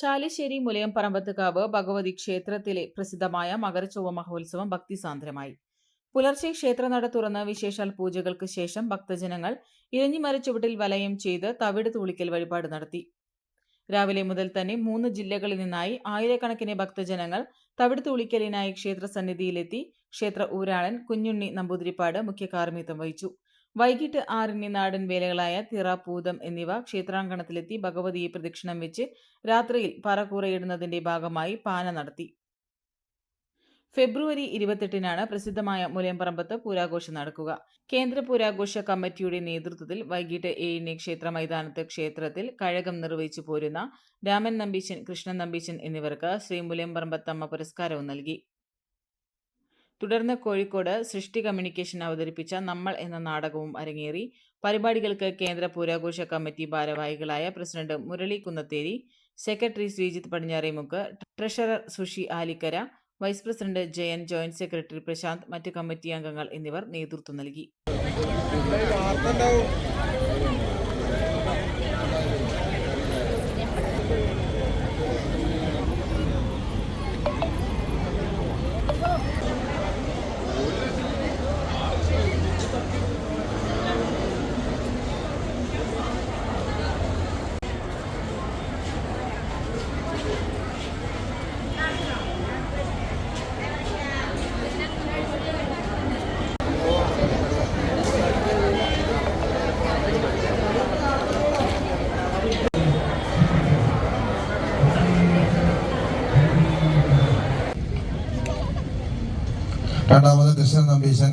ചാലിശ്ശേരി മുലയം പറമ്പത്തുകാവ് ഭഗവതി ക്ഷേത്രത്തിലെ പ്രസിദ്ധമായ മകരച്ചൊവ്വ മഹോത്സവം ഭക്തിസാന്ദ്രമായി. പുലർച്ചെ ക്ഷേത്രനട തുറന്ന് വിശേഷാൽ പൂജകൾക്ക് ശേഷം ഭക്തജനങ്ങൾ ഇരഞ്ഞിമരച്ചുവട്ടിൽ വലയം ചെയ്ത് തവിട് തൂളിക്കൽ വഴിപാട് നടത്തി. രാവിലെ മുതൽ തന്നെ മൂന്ന് ജില്ലകളിൽ നിന്നായി ആയിരക്കണക്കിന് ഭക്തജനങ്ങൾ തവിട് തൂളിക്കലിനായി ക്ഷേത്ര സന്നിധിയിലെത്തി ക്ഷേത്ര ഊരാളൻ കുഞ്ഞുണ്ണി നമ്പൂതിരിപ്പാട് മുഖ്യ കാർമ്മിത്വം വഹിച്ചു. വൈകിട്ട് ആറിന് നാടൻ വേലകളായ തിറ പൂതം എന്നിവ ക്ഷേത്രാങ്കണത്തിലെത്തി ഭഗവതിയെ പ്രദക്ഷിണം വെച്ച് രാത്രിയിൽ പറക്കൂറയിടുന്നതിന്റെ ഭാഗമായി പാന നടത്തി. ഫെബ്രുവരി ഇരുപത്തെട്ടിനാണ് പ്രസിദ്ധമായ മുലയമ്പറമ്പത്ത് പൂരാഘോഷം നടക്കുക. കേന്ദ്ര പൂരാഘോഷ കമ്മിറ്റിയുടെ നേതൃത്വത്തിൽ വൈകിട്ട് ഏഴിന് ക്ഷേത്ര മൈതാനത്ത് ക്ഷേത്രത്തിൽ കഴകം നിർവഹിച്ചു പോരുന്ന രാമൻ നമ്പീശൻ കൃഷ്ണൻ നമ്പീശൻ എന്നിവർക്ക് ശ്രീ മുലയമ്പറമ്പത്തമ്മ പുരസ്കാരവും നൽകി. തുടർന്ന് കോഴിക്കോട് സൃഷ്ടി കമ്മ്യൂണിക്കേഷൻ അവതരിപ്പിച്ച നമ്മൾ എന്ന നാടകവും അരങ്ങേറി. പരിപാടികൾക്ക് കേന്ദ്ര പൂരാഘോഷ കമ്മിറ്റി ഭാരവാഹികളായ president Murali Kunnatheri secretary Sreejith Padinjaremukku treasurer Sushi Alikkara vice president Jayan joint secretary Prashanth മറ്റ് കമ്മിറ്റി അംഗങ്ങൾ എന്നിവർ നേതൃത്വം നൽകി. രണ്ടാമത് കൃഷ്ണൻ നമ്പീശൻ.